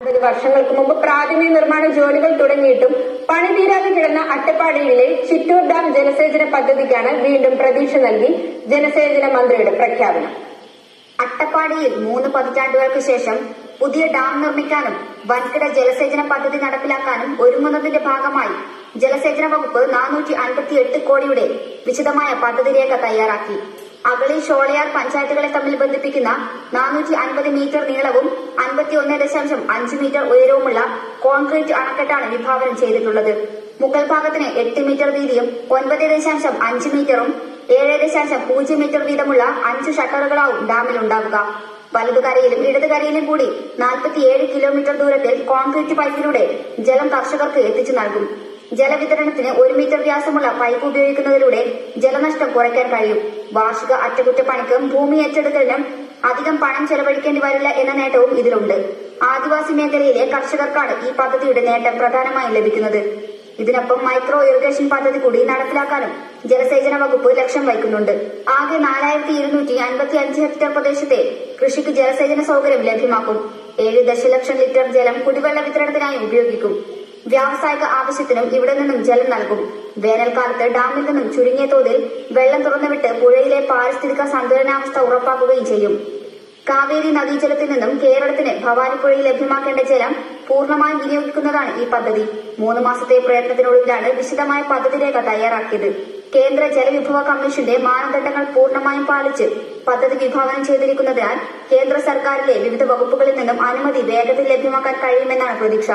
വർഷങ്ങൾക്ക് മുമ്പ് പ്രാഥമിക നിർമ്മാണ ജോലികൾ തുടങ്ങിയിട്ടും പണി തീരാതെ കിടന്ന അട്ടപ്പാടിയിലെ ചിറ്റൂർ ഡാം ജലസേചന പദ്ധതിക്കാണ് വീണ്ടും പ്രതീക്ഷ നൽകി ജലസേചന മന്ത്രിയുടെ പ്രഖ്യാപനം. അട്ടപ്പാടിയിൽ മൂന്ന് പതിറ്റാണ്ടുകൾക്ക് ശേഷം പുതിയ ഡാം നിർമ്മിക്കാനും വൻകിട ജലസേചന പദ്ധതി നടപ്പിലാക്കാനും ഒരുങ്ങുന്നതിന്റെ ഭാഗമായി ജലസേചന വകുപ്പ് നാനൂറ്റി അൻപത്തി എട്ട് കോടിയുടെ വിശദമായ പദ്ധതി രേഖ തയ്യാറാക്കി. അഗളി ഷോളയാർ പഞ്ചായത്തുകളെ തമ്മിൽ ബന്ധിപ്പിക്കുന്ന നാനൂറ്റി അൻപത് മീറ്റർ നീളവും അൻപത്തി ഒന്ന് ദശാംശം അഞ്ച് മീറ്റർ ഉയരവുമുള്ള കോൺക്രീറ്റ് അണക്കെട്ടാണ് വിഭാവനം ചെയ്തിട്ടുള്ളത്. മുകൾ ഭാഗത്തിന് എട്ട് മീറ്റർ വീതിയും ഒൻപത് ദശാംശം അഞ്ച് മീറ്ററും ഏഴ് ദശാംശം പൂജ്യം മീറ്റർ വീതമുള്ള അഞ്ച് ഷട്ടറുകളാവും ഡാമിൽ ഉണ്ടാവുക വലതുകരയിലും ഇടതുകരയിലും കൂടി നാൽപ്പത്തിയേഴ് കിലോമീറ്റർ ദൂരത്തിൽ കോൺക്രീറ്റ് പൈപ്പിലൂടെ ജലം കർഷകർക്ക് എത്തിച്ചു നൽകും. ജലവിതരണത്തിന് ഒരു മീറ്റർ വ്യാസമുള്ള പൈപ്പ് ഉപയോഗിക്കുന്നതിലൂടെ ജലനഷ്ടം കുറയ്ക്കാൻ കഴിയും. വാർഷിക അറ്റകുറ്റപ്പണിക്കും ഭൂമി ഏറ്റെടുക്കലിനും അധികം പണം ചെലവഴിക്കേണ്ടി വരില്ല എന്ന നേട്ടവും ഇതിലുണ്ട്. ആദിവാസി മേഖലയിലെ കർഷകർക്കാണ് ഈ പദ്ധതിയുടെ നേട്ടം പ്രധാനമായും ലഭിക്കുന്നത്. ഇതിനൊപ്പം മൈക്രോ ഇറിഗേഷൻ പദ്ധതി കൂടി നടപ്പിലാക്കാനും ജലസേചന വകുപ്പ് ലക്ഷ്യം വയ്ക്കുന്നുണ്ട്. ആകെ നാലായിരത്തി ഇരുന്നൂറ്റി അൻപത്തി അഞ്ച് ഹെക്ടർ പ്രദേശത്തെ കൃഷിക്ക് ജലസേചന സൗകര്യം ലഭ്യമാക്കും. ഏഴ് ദശലക്ഷം ലിറ്റർ ജലം കുടിവെള്ള വിതരണത്തിനായി ഉപയോഗിക്കും. വ്യാവസായിക ആവശ്യത്തിനും ഇവിടെ നിന്നും ജലം നൽകും. വേനൽക്കാലത്ത് ഡാമിൽ നിന്നും ചുരുങ്ങിയ തോതിൽ വെള്ളം തുറന്നുവിട്ട് പുഴയിലെ പാരിസ്ഥിതിക സന്തുലനാവസ്ഥ ഉറപ്പാക്കുകയും ചെയ്യും. കാവേരി നദീജലത്തിൽ നിന്നും കേരളത്തിന് ഭവാനിപ്പുഴയിൽ ലഭ്യമാക്കേണ്ട ജലം പൂർണമായി വിനിയോഗിക്കുന്നതാണ് ഈ പദ്ധതി. മൂന്ന് മാസത്തെ പ്രയത്നത്തിനൊടുവിലാണ് വിശദമായ പദ്ധതി രേഖ തയ്യാറാക്കിയത്. കേന്ദ്ര ജലവിഭവ കമ്മീഷന്റെ മാനദണ്ഡങ്ങൾ പൂർണമായും പാലിച്ച് പദ്ധതി വിഭാവനം ചെയ്തിരിക്കുന്നതിനാൽ കേന്ദ്ര സർക്കാരിലെ വിവിധ വകുപ്പുകളിൽ നിന്നും അനുമതി വേഗത്തിൽ ലഭ്യമാക്കാൻ കഴിയുമെന്നാണ് പ്രതീക്ഷ.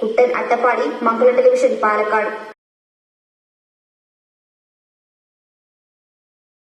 കുട്ടൻ അട്ടപ്പാടി മംഗളം ടെലിവിഷൻ പാലക്കാട്.